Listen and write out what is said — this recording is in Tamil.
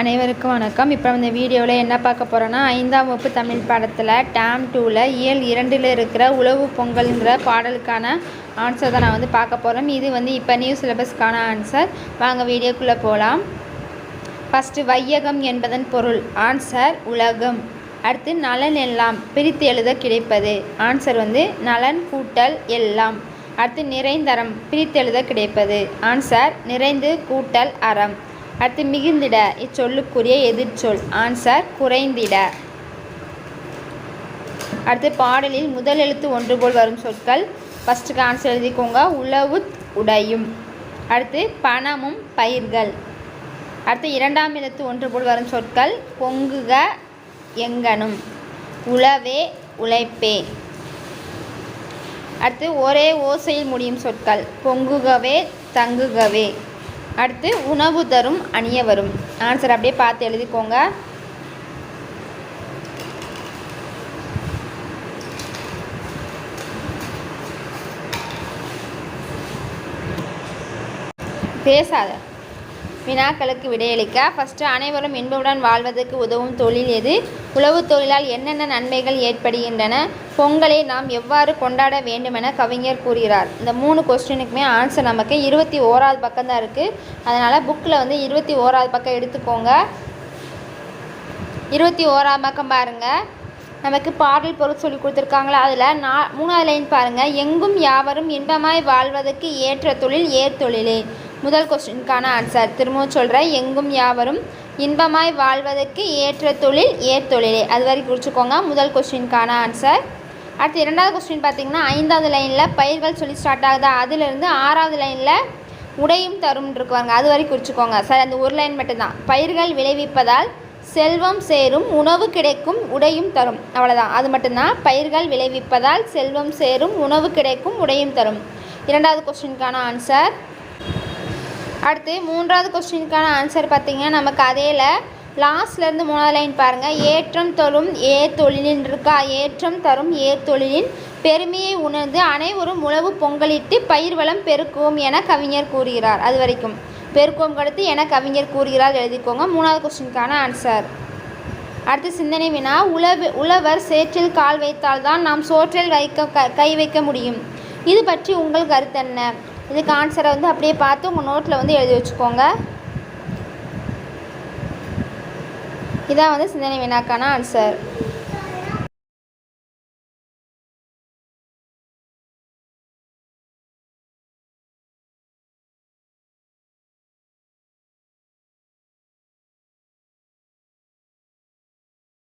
அனைவருக்கும் வணக்கம். இப்போ இந்த வீடியோவில் என்ன பார்க்க போகிறோன்னா ஐந்தாம் வகுப்பு தமிழ் பாடத்தில் டேம் டூவில் இயல் இரண்டில் இருக்கிற உழவு பொங்கல்ங்கிற பாடலுக்கான ஆன்சர் தான் நான் வந்து பார்க்க போகிறேன் இது வந்து இப்போ நியூ சிலபஸ்க்கான ஆன்சர் வாங்க வீடியோக்குள்ளே போகலாம் ஃபஸ்ட்டு வையகம் என்பதன் பொருள். ஆன்சர் உலகம். அடுத்து நலன் எல்லாம். பிரித்து எழுத கிடைப்பது. ஆன்சர் வந்து நலன் கூட்டல் எல்லாம். அடுத்து நிறைந்தரம். பிரித்து எழுத கிடைப்பது. ஆன்சர் நிறைந்து கூட்டல் அறம். அடுத்து மிகுந்திட இச்சொல்லுக்குரிய எதிர்ச்சொல் ஆன்சர் குறைந்திட. அடுத்து பாடலில் முதல் எழுத்து ஒன்று போல் வரும் சொற்கள். ஃபஸ்ட்டுக்கு ஆன்சர் எழுதிக்கோங்க. உழவு உடையும். அடுத்து பணமும் பயிர்கள். அடுத்து இரண்டாம் எழுத்து ஒன்று போல் வரும் சொற்கள். பொங்குக எங்கனும் உழவே உழைப்பே. அடுத்து ஒரே ஓசையில் முடியும் சொற்கள். பொங்குகவே தங்குகவே. அடுத்து உணவு தரும் அணிய வரும். ஆன்சர் அப்படியே பார்த்து எழுதிக்கோங்க. பேசாத. வினாக்களுக்கு விடையளிக்க. ஃபஸ்ட்டு அனைவரும் இன்புடன் வாழ்வதற்கு உதவும் தொழில் எது? உழவுத் தொழிலால் என்னென்ன நன்மைகள் ஏற்படுகின்றன? பொங்கலை நாம் எவ்வாறு கொண்டாட வேண்டுமென கவிஞர் கூறுகிறார். இந்த மூணு கொஸ்டினுக்குமே ஆன்சர் நமக்கு இருபத்தி ஓராவது பக்கம் தான் இருக்குது அதனால் புக்கில் வந்து இருபத்தி ஓராவது பக்கம் எடுத்துக்கோங்க. இருபத்தி ஓராவது பக்கம் பாருங்கள் நமக்கு பாடல் பொருள் சொல்லி கொடுத்துருக்காங்களா? அதில் நா மூணாவது லைன் பாருங்கள் எங்கும் யாவரும் இன்பமாய் வாழ்வதற்கு ஏற்ற தொழில் ஏற்தொழிலே. முதல் கொஸ்டினுக்கான ஆன்சர் திரும்பவும் சொல்கிறேன் எங்கும் யாவரும் இன்பமாய் வாழ்வதற்கு ஏற்ற தொழில் ஏற்தொழிலே அது வரைக்கும் குறிச்சிக்கோங்க முதல் கொஸ்டினுக்கான ஆன்சர் அடுத்து இரண்டாவது கொஸ்டின் பார்த்தீங்கன்னா ஐந்தாவது லைனில் பயிர்கள் சொல்லி ஸ்டார்ட் ஆகுதா. அதிலிருந்து ஆறாவது லைனில் உடையும் தரும் இருக்குவாங்க அது வரைக்கும் குறிச்சிக்கோங்க சார் அந்த ஒரு லைன் மட்டும்தான். பயிர்கள் விளைவிப்பதால் செல்வம் சேரும் உணவு கிடைக்கும் உடையும் தரும். அவ்வளோதான் அது மட்டும்தான். பயிர்கள் விளைவிப்பதால் செல்வம் சேரும் உணவு கிடைக்கும் உடையும் தரும். இரண்டாவது கொஸ்டினுக்கான ஆன்சர் அடுத்து மூன்றாவது கொஸ்டினுக்கான ஆன்சர் பார்த்தீங்கன்னா நமக்கு கதையில் லாஸ்ட்லேருந்து மூணாவது லைன் பாருங்கள் ஏற்றம் தரும் ஏ தொழிலின் இருக்கா? ஏற்றம் தரும் ஏ தொழிலின் பெருமையை உணர்ந்து அனைவரும் உழவு பொங்கலிட்டு பயிர் வளம் பெருக்குவோம் என கவிஞர் கூறுகிறார். அது வரைக்கும் பெருக்குவோம் கடுத்து என கவிஞர் கூறுகிறார் எழுதிக்கோங்க. மூணாவது கொஸ்டினுக்கான ஆன்சர் அடுத்து சிந்தனை வினா. உழவு உழவர் சேற்றில் கால் வைத்தால்தான் நாம் சோற்றில் வைக்க க கை வைக்க முடியும். இது பற்றி உங்கள் கருத்து என்ன? இதுக்கு ஆன்சரை வந்து அப்படியே பார்த்து உங்கள் நோட்டில் வந்து எழுதி வச்சுக்கோங்க. இதான் வந்து சிந்தனை வினாக்கான ஆன்சர்